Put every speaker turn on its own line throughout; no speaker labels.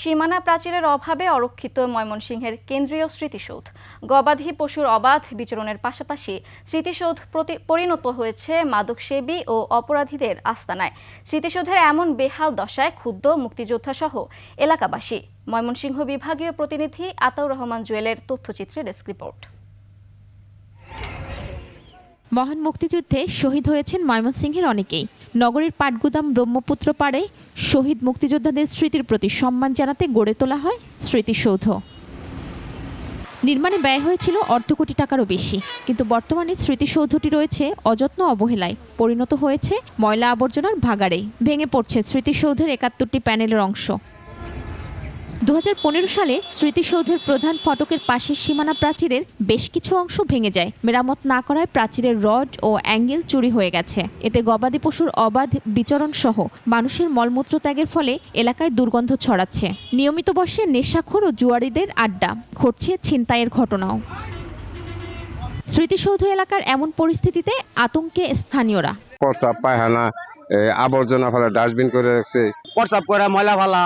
সীমানা প্রাচীরের অভাবে অরক্ষিত ময়মনসিংহের কেন্দ্রীয় স্মৃতিসৌধ। গবাদি পশুর অবাধ বিচরণের পাশাপাশি স্মৃতিসৌধ পরিণত হয়েছে মাদকসেবী ও অপরাধীদের আস্তানায়। স্মৃতিসৌধের এমন বেহাল দশায় ক্ষুব্ধ মুক্তিযোদ্ধা সহ এলাকাবাসী। ময়মনসিংহ বিভাগীয় প্রতিনিধি আতাউর রহমান জুয়েলের তথ্যচিত্রে ডেস্ক রিপোর্ট।
মহান মুক্তিযুদ্ধে শহীদ হয়েছেন ময়মনসিংহের অনেকেই। নগরীর পাটগুদাম ব্রহ্মপুত্র পাড়ে শহীদ মুক্তিযোদ্ধাদের স্মৃতির প্রতি সম্মান জানাতে গড়ে তোলা হয় স্মৃতিসৌধ। নির্মাণে ব্যয় হয়েছিল অর্ধ কোটি টাকারও বেশি, কিন্তু বর্তমানে স্মৃতিসৌধটি রয়েছে অযত্ন অবহেলায়। পরিণত হয়েছে ময়লা আবর্জনার ভাগাড়ে। ভেঙে পড়ছে স্মৃতিসৌধের একাত্তরটি প্যানেলের অংশ। দু হাজার পনেরো সালে স্মৃতিসৌধের প্রধান ফটকের পাশের সীমানা প্রাচীরের বেশ কিছু অংশ ভেঙে যায়। মেরামত না করায় প্রাচীরের রড ও অ্যাঙ্গেল চুরি হয়ে গেছে। এতে গবাদি পশুর অবাধ বিচরণ সহ মানুষের মলমূত্র ত্যাগের ফলে এলাকায় দুর্গন্ধ ছড়াচ্ছে। নিয়মিত বসে নেশাখোর ও জুয়ারিদের আড্ডা ঘটছে ছিনতাইয়ের ঘটনাও। স্মৃতিসৌধ এলাকার এমন পরিস্থিতিতে আতঙ্কে স্থানীয়রা।
পায়খানা আবর্জনা ফেলে ডাস্টবিন করে রাখছে।
প্রস্রাব করে ময়লা ফালা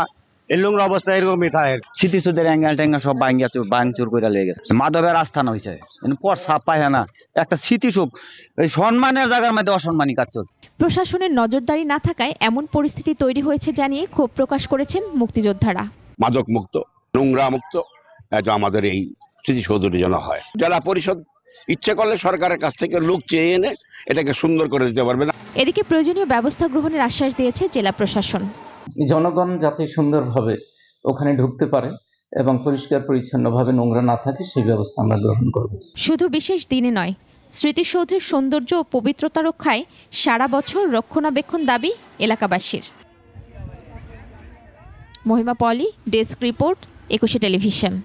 এই অবস্থা এরকমই থাকে।
স্মৃতিসুদের অ্যাঙ্গেল ট্যাঙ্গেল সব ভাঙ্গিয়া বাংচুর করে লেগে গেছে। মাধবের আস্থান হয়েছে পর সাপ পায় না। একটা স্মৃতিসুখ এই সম্মানের জায়গার মধ্যে অসম্মানী কাজ চলছে।
প্রশাসনের নজরদারি না থাকায় এমন পরিস্থিতি তৈরি হয়েছে জানিয়ে ক্ষোভ প্রকাশ করেছেন মুক্তিযোদ্ধারা।
মাদক মুক্ত নোংরা মুক্ত এটা আমাদের এই স্মৃতিসৌধটি যেন হয়। জেলা পরিষদ ইচ্ছে করলে সরকারের কাছ থেকে লোক চেয়ে এনে এটাকে সুন্দর করে দিতে পারবে না।
এদিকে প্রয়োজনীয় ব্যবস্থা গ্রহণের আশ্বাস দিয়েছে জেলা প্রশাসন।
জনগণ যাতে সুন্দরভাবে ওখানে ঢুকতে পারে এবং পরিষ্কার পরিচ্ছন্নভাবে নোংরা না থাকে, সেই ব্যবস্থা আমরা গ্রহণ করব।
শুধু বিশেষ দিনে নয়, স্মৃতিসৌধের সৌন্দর্য ও পবিত্রতা রক্ষায় সারা বছর রক্ষণাবেক্ষণ দাবি এলাকাবাসীর। Mohima Poli, desk report, Ekushey television.